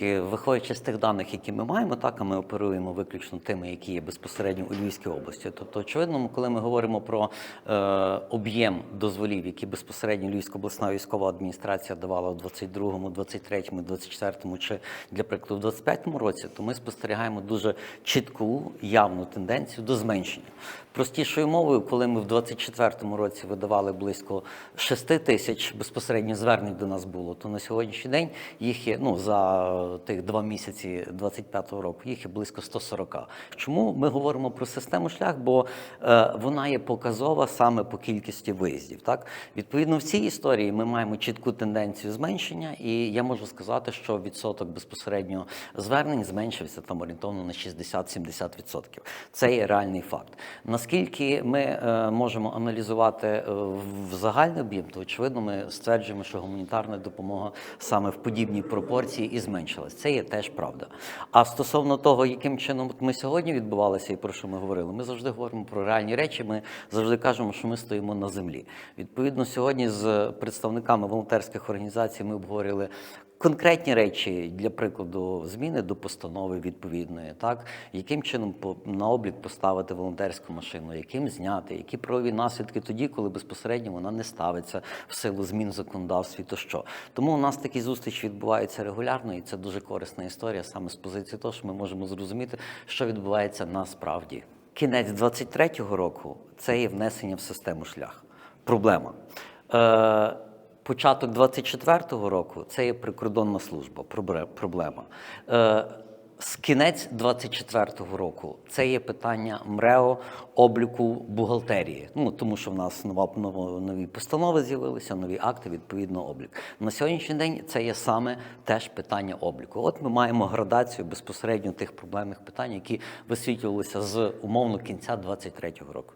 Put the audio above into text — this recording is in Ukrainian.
таки, виходячи з тих даних, які ми маємо, так а ми оперуємо виключно тими, які є безпосередньо у Львівській області. Тобто, очевидно, коли ми говоримо про е, об'єм дозволів, які безпосередньо Львівська обласна військова адміністрація давала у 22-му, 23-му, 24-му чи для прикладу в 25-му році, то ми спостерігаємо дуже чітку явну тенденцію до зменшення. Простішою мовою, коли ми в 24-му році видавали близько 6 тисяч безпосередньо звернень до нас було, то на сьогоднішній день їх є ну за тих два місяці 25-го року, їх є близько 140. Чому ми говоримо про систему шлях? Бо е, вона є показова саме по кількості виїздів. Так відповідно в цій історії ми маємо чітку тенденцію зменшення, і я можу сказати, що відсоток безпосередньо звернень зменшився там орієнтовно на 60-70%. Це є реальний факт. Наскільки ми е, можемо аналізувати е, в загальний об'єм, то очевидно, ми стверджуємо, що гуманітарна допомога саме в подібній пропорції і зменшилась. Це є теж правда. А стосовно того, яким чином ми сьогодні відбувалися і про що ми говорили, ми завжди говоримо про реальні речі. Ми завжди кажемо, що ми стоїмо на землі. Відповідно, сьогодні з представниками волонтерських організацій ми обговорили конкретні речі, для прикладу, зміни до постанови відповідної, так яким чином на облік поставити волонтерську машину, яким зняти, які правові наслідки тоді, коли безпосередньо вона не ставиться в силу змін законодавстві, то що. Тому у нас такі зустрічі відбуваються регулярно, і це дуже корисна історія саме з позиції того, що ми можемо зрозуміти, що відбувається насправді. Кінець 23-го року це є внесення в систему шлях. Проблема. Е, Початок 24-го року це є прикордонна служба. Проблема. Е, з кінець 24-го року це є питання МРЕО обліку бухгалтерії. Ну тому що в нас нова нові постанови з'явилися, нові акти, відповідно облік. На сьогоднішній день це є саме теж питання обліку. От ми маємо градацію безпосередньо тих проблемних питань, які висвітлювалися з умовно кінця 23-го року.